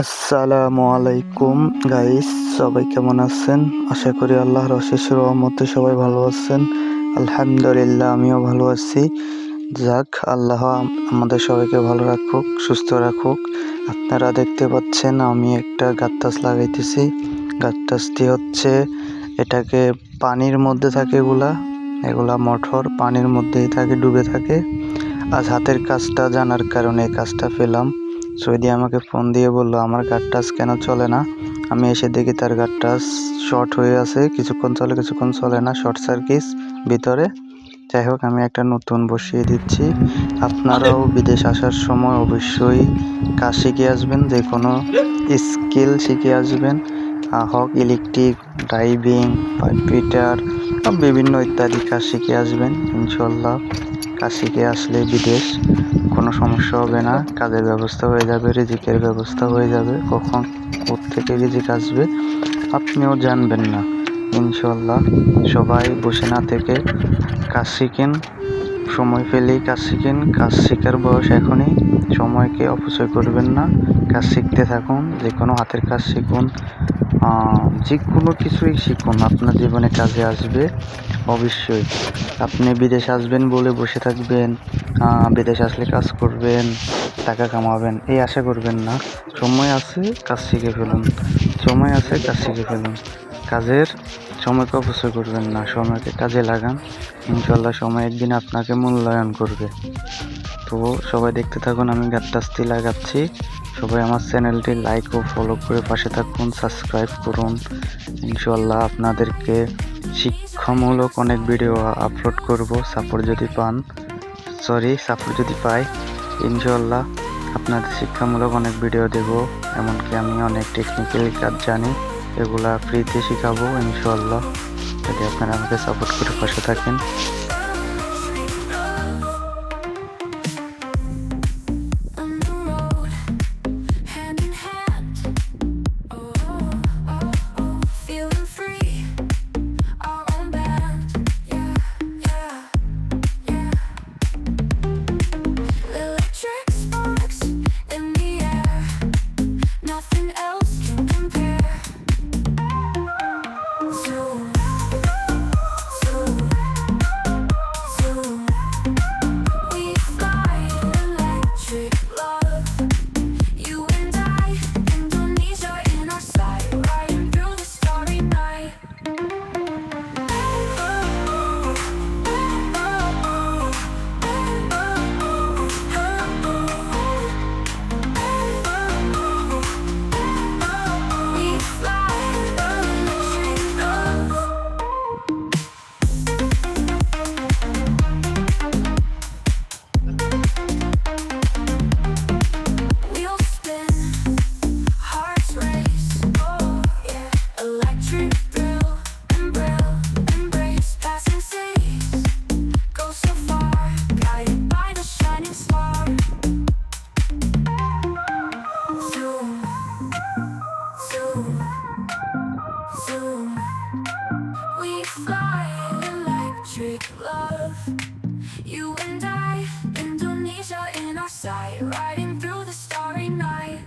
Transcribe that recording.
আসসালামু আলাইকুম গাইস সবাই কেমন আছেন? আশা করি আল্লাহর অশেষ রহমতে সবাই ভালো আছেন। আলহামদুলিল্লাহ, আমিও ভালো আছি। যাক, আল্লাহ আমাদের সবাইকে ভালো রাখুক, সুস্থ রাখুক। আপনারা দেখতে পাচ্ছেন, আমি একটা গাত্তাস লাগাইতেছি। গাত্তাসটি হচ্ছে, এটাকে পানির মধ্যে থাকে এগুলা। এগুলা মঠর, পানির মধ্যেই থাকে, ডুবে থাকে। আজ হাতের কাজটা জানার কারণে এই কাজটা পেলাম। সৈদি আমাকে ফোন দিয়ে বলল আমার গাড় টাচ কেন চলে না? আমি এসে দেখি তার গাড় টাচ শর্ট হয়ে আছে কিছুক্ষণ চলে কিছুক্ষণ চলে না শর্ট সার্কিট ভিতরে। যাই হোক আমি একটা নতুন বসিয়ে দিচ্ছি। আপনারাও বিদেশ আসার সময় অবশ্যই কাজ শিখে আসবেন যে কোনো স্কিল শিখে আসবেন। হোক ইলেকট্রিক ড্রাইভিং কম্পিউটার বিভিন্ন ইত্যাদি কাজ শিখে আসবেন ইনশাল্লাহ। কাজ শিখে আসলে বিদেশ। কোনো সমস্যা হবে না, কাজের ব্যবস্থা হয়ে যাবে, রিজিকের ব্যবস্থা হয়ে যাবে, কখন থেকে রিজিক আসবে আপনিও জানবেন না। ইনশাল্লাহ সবাই বসে না থেকে কাজ শিখেন, সময় পেলেই কাজ শিখেন, কাজ শেখার বয়স এখনই, সময়কে অপচয় করবেন না, কাজ শিখতে থাকুন, যে কোনো হাতের কাজ শিখুন যে কোনো কিছুই শিখুন, আপনার জীবনে কাজে আসবে। অবশ্যই। আপনি বিদেশ আসবেন বলে বসে থাকবেন বিদেশ আসলে কাজ করবেন, টাকা কামাবেন, এই আশা করবেন না। সময় আছে, কাজ শিখে ফেলুন। সময় আছে, কাজ শিখে ফেলুন। কাজের সময়কে অপচয় করবেন না, সময়কে কাজে লাগান। ইনশাল্লাহ সময় একদিন আপনাকে মূল্যায়ন করবে। তো সবাই দেখতে থাকুন, আমি গাত্তাস্তি লাগাচ্ছি সবাই আমার চ্যানেলটি লাইক ও ফলো করে পাশে থাকুন সাবস্ক্রাইব করুন। ইনশাল্লাহ আপনাদেরকে শিক্ষামূলক অনেক ভিডিও আপলোড করব সাপোর্ট যদি পান। সরি সাপোর্ট যদি পাই ইনশাল্লাহ আপনাদের শিক্ষামূলক অনেক ভিডিও দেব। এমনকি আমি অনেক টেকনিক্যাল কাজ জানি, এগুলা ফ্রিতে শেখাবো ইনশাল্লাহ যদি আপনারা আমাকে সাপোর্ট করে পাশে থাকেন electric love. You and I, Indonesia in our sight, riding through the starry night.